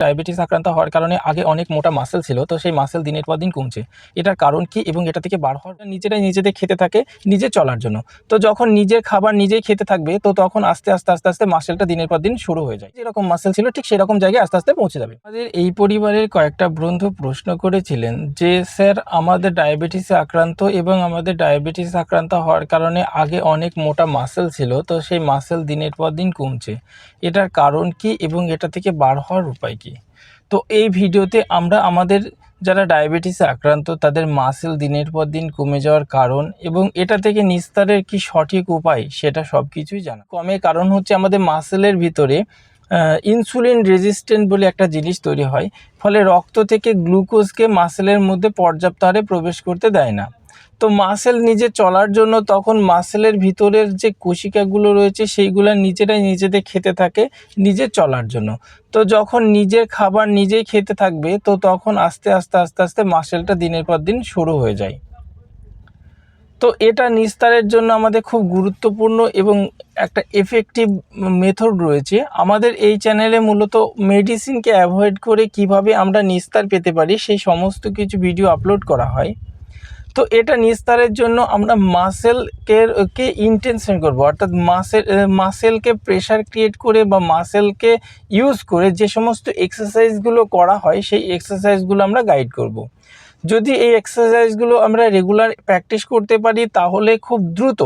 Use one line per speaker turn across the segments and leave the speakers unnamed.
Diabetes আক্রান্ত হওয়ার কারণে আগে অনেক মোটা মাসেল ছিল, তো সেই মাসেল দিনের পর দিন কমছে। এটার কারণ কি এবং এটা থেকে বার হওয়ার নিজেরাই নিজেদের খেতে থাকে, নিজে চলার জন্য। তো যখন নিজের খাবার নিজেই খেতে থাকবে, তো তখন আস্তে আস্তে আস্তে আস্তে মাসেলটা দিনের পর দিন শুরু হয়ে যায়। যেরকম মাসেল ছিল ঠিক সেরকম জায়গায় আস্তে আস্তে পৌঁছে যাবে। আমাদের এই পরিবারের কয়েকটা বন্ধু প্রশ্ন করেছিলেন যে, স্যার, আমাদের ডায়াবেটিসে আক্রান্ত এবং আমাদের ডায়াবেটিস আক্রান্ত হওয়ার কারণে আগে অনেক মোটা মাসেল ছিল, তো সেই মাসেল দিনের পর দিন কমছে। এটার কারণ কি এবং এটা থেকে বার হওয়ার উপায় কি? তো এই ভিডিওতে আমরা আমাদের যারা ডায়াবেটিসে আক্রান্ত, তাদের মাসেল দিনের পর দিন কমে যাওয়ার কারণ এবং এটা থেকে নিস্তারের কি সঠিক উপায়, সেটা সব কিছুই জানা। কমে কারণ হচ্ছে আমাদের মাসেলের ভিতরে ইনসুলিন রেজিস্ট্যান্ট বলে একটা জিনিস তৈরি হয়, ফলে রক্ত থেকে গ্লুকোজকে মাসেলের মধ্যে পর্যাপ্ত হারে প্রবেশ করতে দেয় না। তো মাসেল নিজে চলার জন্য তখন মাসেলের ভিতরের যে কোশিকাগুলো রয়েছে, সেইগুলো নিজেরাই নিজেদের খেতে থাকে, নিজে চলার জন্য। তো যখন নিজের খাবার নিজেই খেতে থাকবে, তো তখন আস্তে আস্তে আস্তে আস্তে মাসেলটা দিনের পর দিন শুরু হয়ে যায়। তো এটা নিস্তারের জন্য আমাদের খুব গুরুত্বপূর্ণ এবং একটা এফেক্টিভ মেথড রয়েছে। আমাদের এই চ্যানেলে মূলত মেডিসিনকে অ্যাভয়েড করে কীভাবে আমরা নিস্তার পেতে পারি, সেই সমস্ত কিছু ভিডিও আপলোড করা হয়। তো এটা নিস্তারের জন্য আমরা মাসেলকে কে ইন্টেনশন করব। অর্থাৎ মাসেল মাসেলকে প্রেশার ক্রিয়েট করে বা মাসেলকে ইউজ করে যে সমস্ত এক্সারসাইজগুলো করা হয়, সেই এক্সারসাইজগুলো আমরা গাইড করব। যদি এই এক্সারসাইজগুলো আমরা রেগুলার প্র্যাকটিস করতে পারি, তাহলে খুব দ্রুত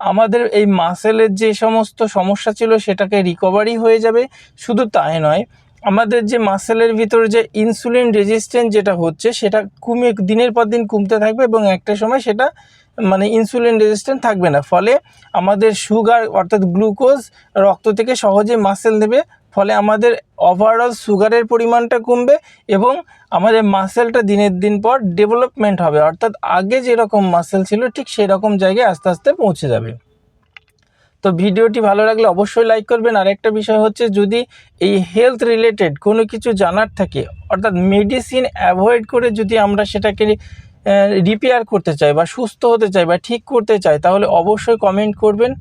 আমাদের এই মাসেলের যে সমস্ত সমস্যা ছিল সেটাকে রিকভারি হয়ে যাবে। শুধু তাই নয়, আমাদের যে মাসেলের ভিতর যে ইনসুলিন রেজিস্ট্যান্ট যেটা হচ্ছে, সেটা কমে, দিনের পর দিন কমতে থাকবে এবং একটা সময় সেটা মানে ইনসুলিন রেজিস্ট্যান্ট থাকবে না। ফলে আমাদের সুগার অর্থাৎ গ্লুকোজ রক্ত থেকে সহজে মাসেল নেবে ফলে আমাদের ওভারঅল সুগারের পরিমাণটা কমবে এবং আমাদের মাসেলটা দিনের দিন পর ডেভেলপমেন্ট হবে। অর্থাৎ আগে যেরকম মাসেল ছিল, ঠিক সেই রকম জায়গায় আস্তে আস্তে পৌঁছে যাবে। তো ভিডিওটি ভালো লাগলে অবশ্যই লাইক করবেন। আর একটা বিষয় হচ্ছে, যদি এই হেলথ রিলেটেড কোনো কিছু জানার থাকে, অর্থাৎ মেডিসিন অ্যাভয়েড করে যদি আমরা সেটাকে রিপেয়ার করতে চাই বা সুস্থ হতে চাই বা ঠিক করতে চাই, তাহলে অবশ্যই কমেন্ট করবেন।